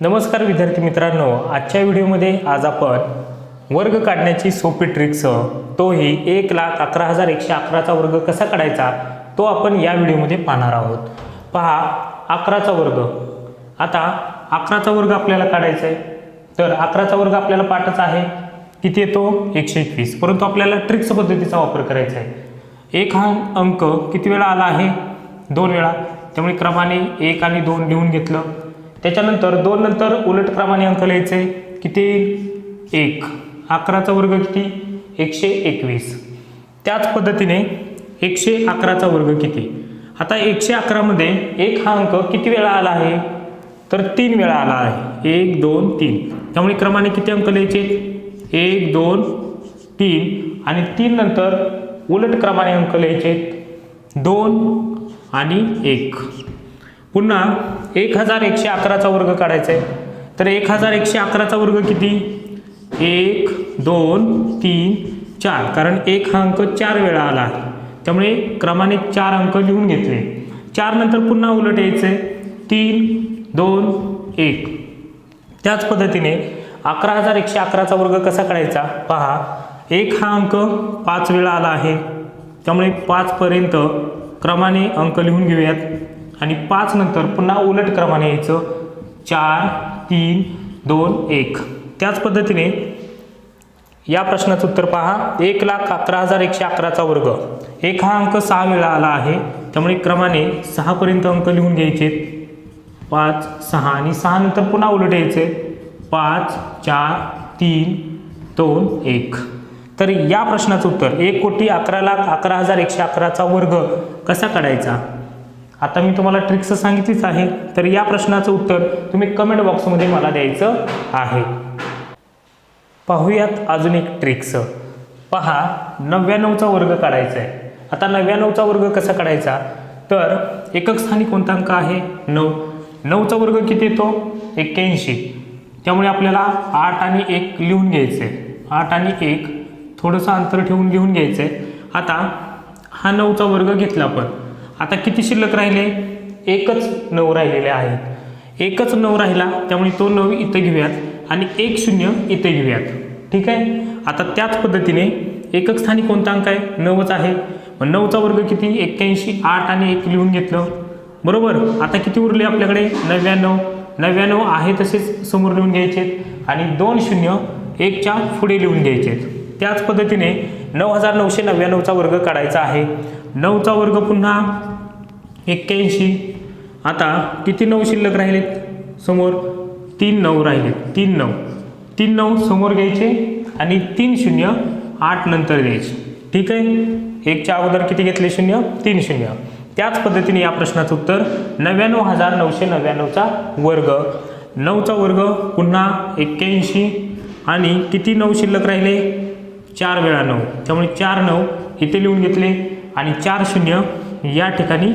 नमस्कार विद्यार्थी मित्रांनो आजच्या व्हिडिओमध्ये आज आपण वर्ग काढण्याची सोपी ट्रिक्स तोही एक लाख अकरा हजार एकशे अकराचा वर्ग कसा काढायचा तो आपण या व्हिडिओमध्ये पाहणार आहोत. पहा अकराचा वर्ग. आता अकराचा वर्ग आपल्याला काढायचा आहे. तर अकराचा वर्ग आपल्याला पाठच आहे. किती येतो? एकशे एकवीस. परंतु आपल्याला ट्रिक्स पद्धतीचा वापर करायचा आहे. एक हा अंक किती वेळा आला आहे? दोन वेळा. त्यामुळे क्रमाने एक आणि दोन लिहून घेतलं. त्याच्यानंतर दोन नंतर उलट क्रमाने अंक लिहायचे. किती? एक. अकराचा वर्ग किती? एकशे एकवीस. त्याच पद्धतीने एकशे अकराचा वर्ग किती? आता एकशे अकरामध्ये एक हा अंक किती वेळा आला आहे? तर तीन वेळा आला आहे. एक दोन तीन. त्यामुळे क्रमाने किती अंक लिहायचे? एक दोन तीन. आणि तीन नंतर उलट क्रमाने अंक लिहायचे दोन आणि एक. पुन्हा एक हजार एकशे अकराचा वर्ग काढायचा आहे. तर एक हजार एकशे अकराचा वर्ग किती? एक दोन तीन चार. कारण एक हा अंक चार वेळा आला. आहे त्यामुळे क्रमाने चार अंक लिहून घेतले. चार नंतर पुन्हा उलट यायचे तीन दोन एक. त्याच पद्धतीने अकरा हजार एकशे अकराचा वर्ग कसा काढायचा? पहा. एक हा अंक पाच वेळा आला आहे. त्यामुळे पाचपर्यंत क्रमाने अंक लिहून घेऊयात. आणि पाच नंतर पुन्हा उलट क्रमाने यायचं. चार तीन दोन एक. त्याच पद्धतीने या प्रश्नाचं उत्तर पहा. एक लाख अकरा हजार एकशे अकराचा वर्ग. एक हा अंक सहा वेळा आला आहे. त्यामुळे क्रमाने सहापर्यंत अंक लिहून घ्यायचे. पाच सहा आणि सहा नंतर पुन्हा उलट यायचे. पाच चार तीन दोन एक. तर या प्रश्नाचं उत्तर एक कोटी अकरा लाख अकरा हजार एकशे अकराचा वर्ग कसा काढायचा? आता मी तुम्हाला ट्रिक्स सांगितलीच आहे तर या प्रश्नाचं उत्तर तुम्ही कमेंट बॉक्समध्ये मला द्यायचं आहे. पाहूयात अजून एक ट्रिक्स पहा नव्याण्णवचा वर्ग काढायचा आहे आता नव्याण्णवचा वर्ग कसा काढायचा? तर एकक स्थानी कोणता अंक आहे? नऊ. नऊचा वर्ग किती येतो? एक्क्याऐंशी. त्यामुळे आपल्याला आठ आणि एक लिहून घ्यायचं. आहे आठ आणि एक थोडंसं अंतर ठेवून लिहून घ्यायचं. आहे आता हा नऊचा वर्ग घेतला आपण. आता किती शिल्लक राहिले? एकच नऊ राहिलेले आहेत. एकच नऊ राहिला त्यामुळे तो नऊ इथं घेऊयात आणि एक शून्य इथे घेऊयात. ठीक आहे? आता त्याच पद्धतीने एकक स्थानी कोणता अंक आहे? नऊच आहे. मग नऊचा वर्ग किती? एक्क्याऐंशी. आठ आणि एक लिहून घेतलं. बरोबर? आता किती उरले आपल्याकडे? नव्याण्णव. नव्याण्णव आहे तसेच समोर लिहून घ्यायचे आणि दोन शून्य एकच्या पुढे लिहून घ्यायचे त्याच पद्धतीने नऊ हजार नऊशे नव्याण्णवचा वर्ग काढायचा आहे. नऊचा वर्ग पुन्हा एक्क्याऐंशी. आता किती नऊ शिल्लक राहिलेत? समोर तीन नऊ राहिले. तीन नऊ. तीन नऊ समोर घ्यायचे आणि तीन शून्य आठ नंतर द्यायचे ठीक आहे? एकच्या अगोदर किती घेतले? शून्य. तीन शून्य. त्याच पद्धतीने या प्रश्नाचं उत्तर नव्याण्णव हजार नऊशे नव्याण्णवचा वर्ग. नऊचा वर्ग पुन्हा एक्क्याऐंशी. आणि किती नऊ शिल्लक राहिले? चार वेळा नऊ. त्यामुळे चार नऊ इथे लिहून घेतले आणि चार शून्य या ठिकाणी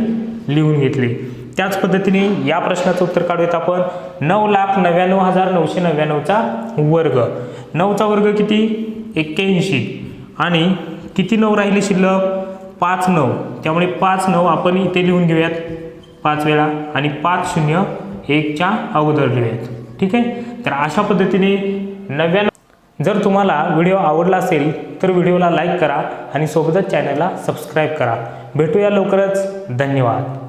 लिहून घेतले. त्याच पद्धतीने या प्रश्नाचं उत्तर काढूयात आपण. नऊ लाख नव्याण्णव हजार नऊशे नव्याण्णवचा वर्ग. नऊचा वर्ग किती? एक्क्याऐंशी. आणि किती नऊ राहिले शिल्लक? पाच नऊ. त्यामुळे पाच नऊ आपण इथे लिहून घेऊयात. पाच वेळा. आणि पाच शून्य एकच्या अगोदर लिहूयात. ठीक आहे? तर अशा पद्धतीने नव्याण्णव जर तुम्हाला व्हिडिओ आवडला असेल तर व्हिडिओला लाईक करा आणि सोबतच चॅनलला सबस्क्राईब करा. भेटूया लवकरच. धन्यवाद.